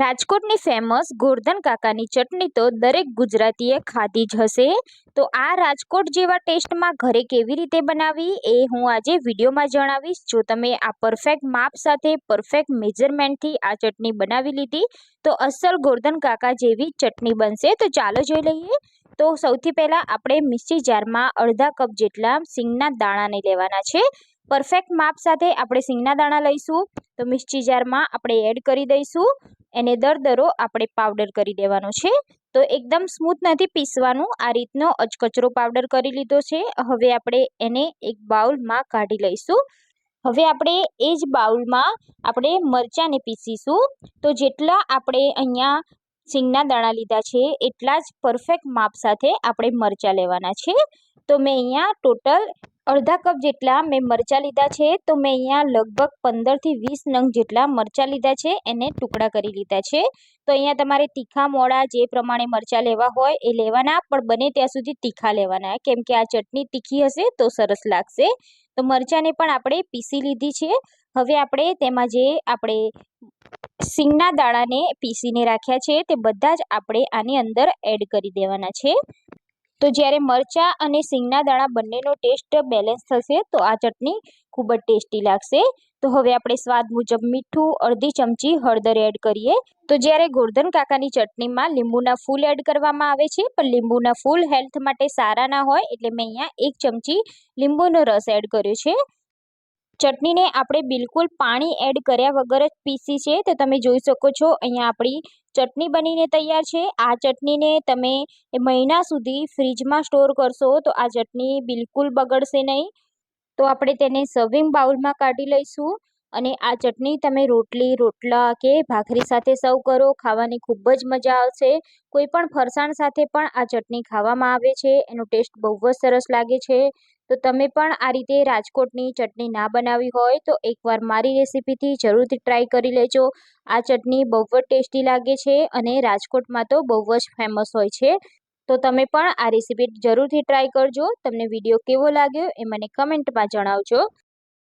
રાજકોટની ફેમસ ગોરધન કાકાની ચટણી તો દરેક ગુજરાતીએ ખાધી જ હશે. તો આ રાજકોટ જેવા ટેસ્ટમાં ઘરે કેવી રીતે બનાવી એ હું આજે વિડીયોમાં જણાવીશ. જો તમે આ પરફેક્ટ માપ સાથે પરફેક્ટ મેજરમેન્ટથી આ ચટણી બનાવી લીધી, તો અસલ ગોરધન કાકા જેવી ચટણી બનશે. તો ચાલો જોઈ લઈએ. તો સૌથી પહેલાં આપણે મિક્સી જારમાં અડધા કપ જેટલા સિંગના દાણાને લેવાના છે. પરફેક્ટ માપ સાથે આપણે સિંગના દાણા લઈશું. તો મિક્સી જારમાં આપણે એડ કરી દઈશું. એને દરદરો આપણે પાવડર કરી દેવાનો છે. તો એકદમ સ્મૂથ નથી પીસવાનું. આ રીતનો અચકચરો પાવડર કરી લીધો છે. હવે આપણે એને એક બાઉલમાં કાઢી લઈશું. હવે આપણે એ જ બાઉલમાં આપણે મરચાંને પીસીશું. તો જેટલા આપણે અહીંયા સિંગના દાણા લીધા છે. એટલા જ પરફેક્ટ માપ સાથે આપણે મરચાં લેવાના છે. તો મેં અહીંયા ટોટલ અડધા કપ જેટલા મેં મરચાં લીધા છે. તો મેં અહીંયા લગભગ પંદરથી વીસ નંગ જેટલા મરચાં લીધા છે. એને ટુકડા કરી લીધા છે. તો અહીંયા તમારે તીખા મોડા જે પ્રમાણે મરચાં લેવા હોય એ લેવાના, પણ બને ત્યાં સુધી તીખા લેવાના. કેમ કે આ ચટણી તીખી હશે તો સરસ લાગશે. તો મરચાંને પણ આપણે પીસી લીધી છે. હવે આપણે તેમાં જે આપણે સિંગના દાણાને પીસીને રાખ્યા છે. તે બધા જ આપણે આની અંદર એડ કરી દેવાના છે. તો જ્યારે મરચાં અને સિંગના દાણા બંનેનો ટેસ્ટ બેલેન્સ થશે તો આ ચટણી ખૂબ જ ટેસ્ટી લાગશે. તો હવે આપણે સ્વાદ મુજબ મીઠું, અડધી ચમચી હળદર એડ કરીએ. તો જ્યારે ગોરધન કાકાની ચટણીમાં લીંબુના ફૂલ એડ કરવામાં આવે છે, પણ લીંબુના ફૂલ હેલ્થ માટે સારા ના હોય, એટલે મેં અહીંયા એક ચમચી લીંબુનો રસ એડ કર્યો છે. ચટણીને આપણે બિલકુલ પાણી એડ કર્યા વગર જ પીસી છે, તો તમે જોઈ શકો છો, અહીંયા આપણી ચટણી બનીને તૈયાર છે. આ ચટણીને તમે મહિના સુધી ફ્રીજમાં સ્ટોર કરશો, તો આ ચટણી બિલકુલ બગડશે નહીં. તો આપણે તેને સર્વિંગ બાઉલમાં કાઢી લઈશું અને આ ચટણી તમે રોટલી, રોટલા કે ભાખરી સાથે સર્વ કરો, ખાવાની ખૂબ જ મજા આવશે. કોઈ પણ ફરસાણ સાથે પણ આ ચટણી ખાવામાં આવે છે, એનો ટેસ્ટ બહુ જ સરસ લાગે છે. તો તમે પણ આ રીતે રાજકોટની ચટણી ના બનાવી હોય તો એકવાર મારી રેસીપીથી જરૂરથી ટ્રાય કરી લેજો. આ ચટણી બહુ જ ટેસ્ટી લાગે છે અને રાજકોટમાં તો બહુ જ ફેમસ હોય છે. તો તમે પણ આ રેસીપી જરૂરથી ટ્રાય કરજો. તમને વીડિયો કેવો લાગ્યો એ મને કમેન્ટમાં જણાવજો.